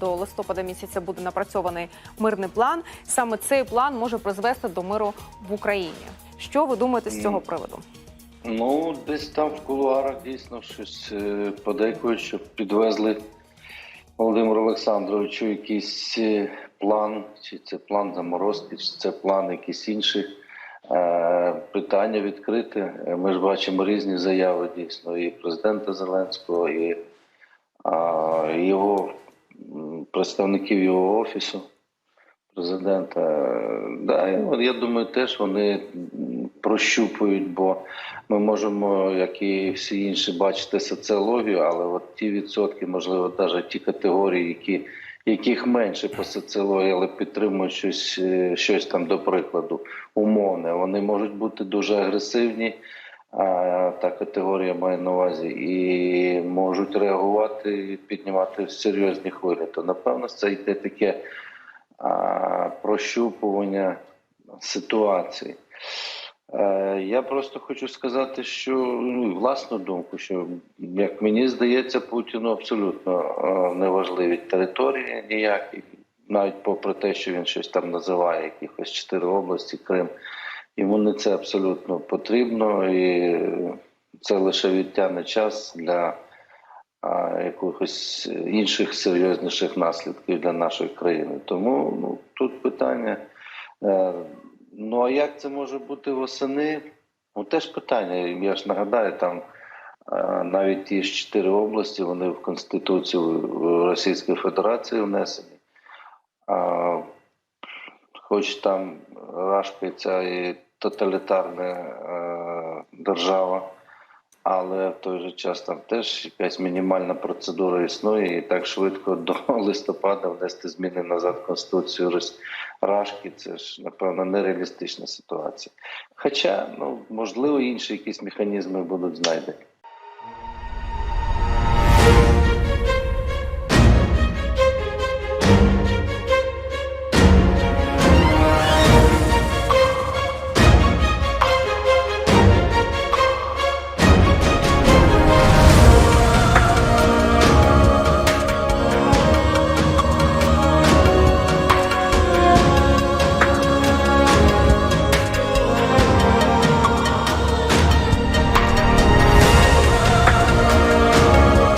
до листопада місяця буде напрацьований мирний план. Саме цей план може призвести до миру в Україні. Що ви думаєте з цього приводу? Ну, десь там в кулуарах дійсно щось е, подейкують, щоб підвезли Володимиру Олександровичу якийсь е, план, чи це план заморозки, чи це план якийсь інший. Е, Питання відкрите. Ми ж бачимо різні заяви дійсно і президента Зеленського, і його представників його офісу президента. Да, я думаю, теж вони прощупують, бо ми можемо, як і всі інші, бачити соціологію, але от ті відсотки, можливо, навіть ті категорії, які, яких менше по соціології, але підтримують щось, е, щось там до прикладу, умовне, вони можуть бути дуже агресивні. Та категорія має на увазі і можуть реагувати і піднімати серйозні хвилі. То напевно це йде таке прощупування ситуації. Е, Я просто хочу сказати, що ну, власну думку, що як мені здається, Путіну абсолютно е, не важливі території ніякі, навіть попри те, що він щось там називає, якихось чотири області, Крим. Йому не це абсолютно потрібно, і це лише відтягне час для якихось інших серйозніших наслідків для нашої країни. Тому ну, тут питання. Е, Ну а як це може бути восени? Ну теж питання. Я ж нагадаю, там е, навіть ті ж чотири області вони в Конституцію Російської Федерації внесені. Хоч там рашкається і тоталітарна е, держава, але в той же час там теж якась мінімальна процедура існує, і так швидко до листопада внести зміни назад в Конституцію Рашки, це ж напевно нереалістична ситуація. Хоча, ну можливо, інші якісь механізми будуть знайдені.